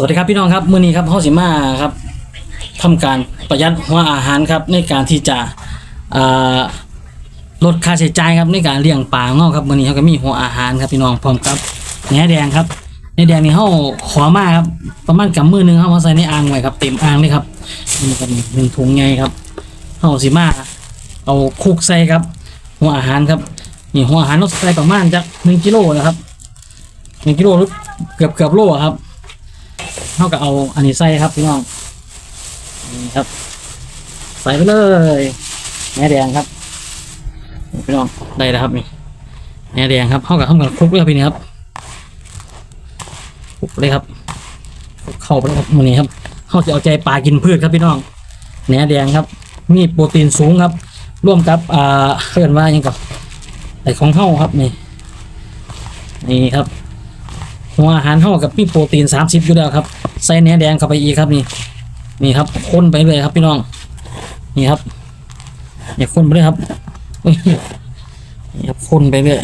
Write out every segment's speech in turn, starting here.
สวัสดีครับพี่น้องครับมื้อนี้ครับเฮาสิมาครับทำการประหยัดหัวอาหารครับในการที่จะลดค่าใช้จ่ายครับในการเลี้ยงปลาของาครับมื้อนี้เฮาก็มีหัวอาหารครับพี่น้องพร้อมกับแหนแดงครับแหนแดงนี่เฮาขอมาครับประมาณกับมือหนึงเฮามาใส่ในอ่างไว้ครับเต็มอ่างเลยครับนี่ก็หนึ่งถุงใหญ่ครับเฮาสิมาเอาคุกใส่ครับ หัวอาหารครับนี่หัวอาหารเราใส่ประมาณจัก1กิโลนะครับ1กิโลหรือเกือบเกือบโลครับ เท่ากับเอาอันนี้ใส่ครับพี่น้องนี่ครับ ใส่ไปเลยแหนแดงครับพี่น้องได้แล้วครับนี่แหนแดงครับเท่ากับเท่ากับคลุกเลยครับพี่นี่ครับคลุกเลยครับเข้าไปเลยครับมันนี้ครับเขาจะเอาใจปลากินพืชครับพี่น้องแหนแดงครับ มีโปรตีนสูงครับ ร่วมกับอ่าเรียกว่ายังกับไอของเข้าครับนี่นี่ครับหัวอาหารเท่ากับมีโปรตีน 30 อยู่แล้วครับ ใส่เนื้อแดงเข้าไปอีกครับนี่ นี่ครับคนไปเลยครับพี่น้อง นี่ครับอย่าคนไปเลยครับอยนี่ครับคนไปเลย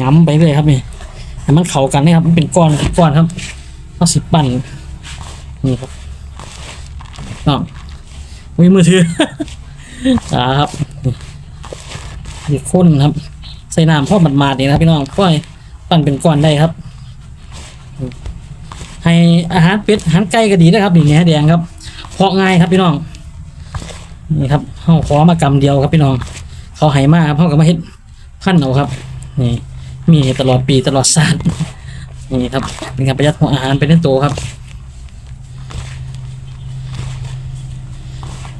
ย้ำไปเลยครับนี่ให้มันเข้ากันนะครับมันเป็นก้อนก้อนครับเอาสิปั่นนี่ครับน้องมีมือถืออ่าครับนี่นี่คนครับ ใส่น้ำพ่อหมาดๆนี่นะพี่น้องค่อยปั่นเป็นก้อนได้ครับ ให้อาหารเป็ดอาหารไก่ก็ดีนะครับนี่แหนแดงครับเพาะง่ายครับพี่น้องนี่ครับเขาขอมากำเดียวครับพี่น้อง เขาให้มาครับเขาก็มาเฮ็ดพันเอาครับ นี่ มีตลอดปีตลอดชาตินี่ครับ เป็นการประหยัดของอาหารเป็นเรื่องโตวครับ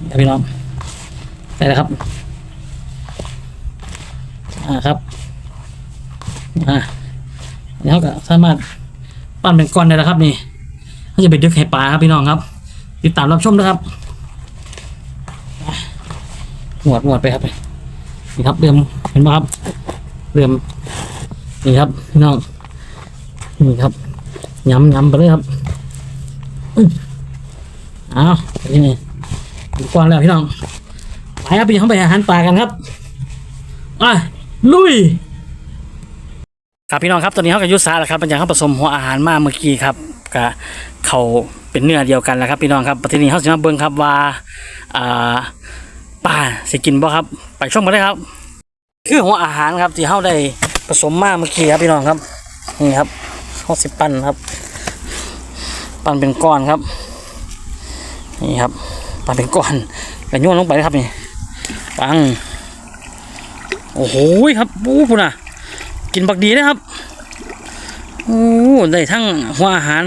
ครับพี่น้องได้แล้วครับ อ่าครับ อ่าแล้วก็สามารถ ปั้นเป็นก้อนได้แล้วครับนี่ถ้าจะไปดึกให้ปลาครับพี่น้องครับ ติดตามรับชมนะครับหมวดหมวดไปครับนี่ครับเริ่มเห็นไหมครับเริ่มนี่ครับพี่น้องนี่ครับย้ำย้ำไปเลยครับอื้อเอานี่นี่เป็นก้อนแล้วพี่น้องไปครับพี่น้องไปอาหารปลากันครับไปลุย ครับพี่น้องครับตอนนี้เขากับยุทธศาสตร์แล้วครับเป็นอย่างเขาผสมหัวอาหารมาเมื่อกี้ครับกับเขาเป็นเนื้อเดียวกันแล้วครับพี่น้องครับประเทศนี้เขาจะมาเบิ่งครับว่าอ่าป่าสิกินบ่ครับ ไปชมกันเลยครับ คือหัวอาหารครับที่เขาได้ผสมมาเมื่อกี้ครับพี่น้องครับนี่ครับเขาสิปั้นครับ ปั้นเป็นก้อนครับ นี่ครับปั้นเป็นก้อนแล้วโยนลงไปครับนี่ปังโอ้โหครับโอ้พุ่นอะ กินบักดีนะครับโอ้ได้ทั้งหัวอาหาร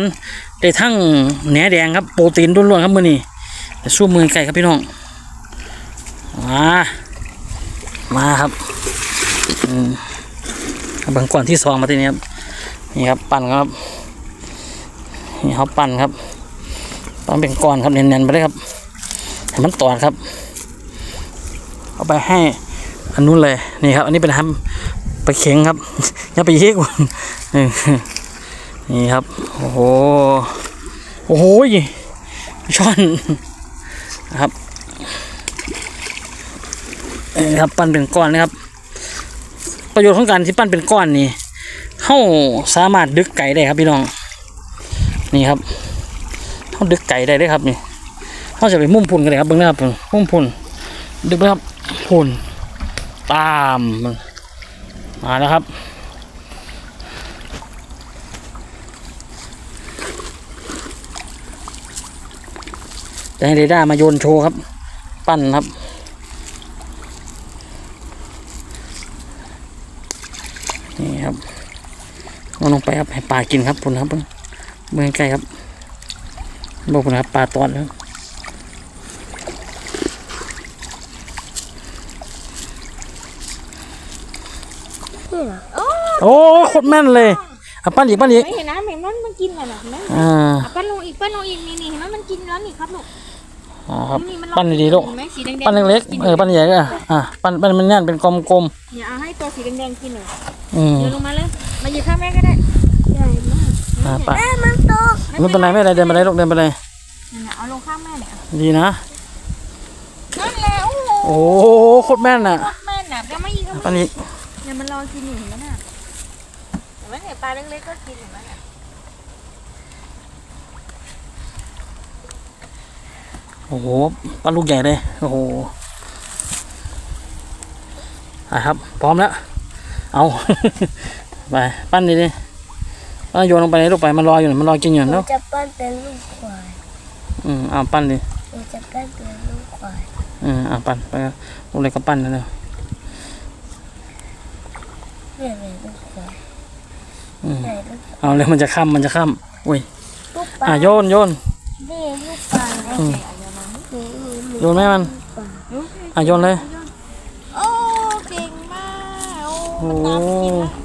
ได้ทั้งแหนแดงครับโปรตีนล้วนๆครับมือนี้แต่สู้มือไก่ครับพี่น้องมามาครับอืบางก่อนที่สองมาทีนี้ครับนี่ครับปั่นครับนี่เขาปั่นครับปั่นเป็นก้อนครับเนียนๆไปเลยครับให้มันตอดครับ เอาไปให้อันนู้นเลยนี่ครับ อันนี้เป็นทำ ไปเข็งครับอย่าไปยิกมันนี่ครับ โอ้โห โอ้โหช้อนนะครับนี่ครับปั้นเป็นก้อนนะครับ ประโยชน์ของการที่ปั้นเป็นก้อนนี่เข้าสามารถดึกไก่ได้ครับพี่น้อง นี่ครับเข้าดึกไก่ได้ด้วยครับนี่เขาจะไปมุ่มพุ่นกันเลยครับเบิ้งนะครับมุ่มพุ่นดึกนะครับพุ่นตามมัน มาแล้วครับ จะให้เรด้ามาโยนโชว์ครับ ปั้นครับนี่ครับเอาลงไปครับให้ปลากินครับพุ่นครับเมื่อใกล้ครับบอกพุ่นครับปลาตอนแล้ วนี่นะโอ้โอ้โคตรแม่นเลยอะปั้นอีกปั้นอีกไม่เห็นนะเห็นมันมันกินเลยนะเห็นไหมอ่าอะปั้นลงอีกปั้นลงอีกนี่นี่เห็นไหมมันกินแล้วนี่ครับลูกอ่าครับนี่มันปั้นดีๆลูกเห็นไหมสีแดงๆปั้นเล็กๆเออปั้นใหญ่ก็อะปั้นปั้นมันแน่นเป็นกลมอย่าเอาให้ตัวสีแดงๆกินหน่อยๆอืมเดี๋ยวลงมาเลยมาหยิบข้างแม่ก็ได้ใหญ่มากอ่าไปแม่มันตกไม่เป็นไรไม่เป็นไรเดินไปเลยลูกเดินไปเลยนั่นน่ะเอาลงข้างแม่เนี่ยดีนะ นั่นแหละโอ้โหโอ้โคตรแม่นอะ แม่น่ะจะไม่ยิงก็ปั้นไม่อีก เนี่ยมันรอกินอยู่เห็นไหมน่ะเห็นไหมเนี่ยปลาเล็กๆก็กินเห็นไหมเนี่ยโอ้โหปั้นลูกใหญ่เลย โอ้โหอะครับ พร้อมแล้ว เอา ไปปั้นดิดิปั้นโยนลงไปในลูกไป มันรออยู่น่ะมันรอกินอยู่หนูเนาะจะปั้นเป็นลูกควายอืมเอาปั้นดิหนูจะปั้นเป็นลูกควาย อืมเอาปั้นไปลูกเล็กก็ปั้นนะเนาะ เนี่ยเป็นลูกควายอืมไหนลูกเอาเลยมันจะค่ำมันจะค่ำอุ้ยลูกปลาอะโยนโยนนี่ลูกปลาอืมนี่โยนไหมมันอะโยนเลย โอ้เก่งมากโอ้โอ้ มันตามไปกินแล้ว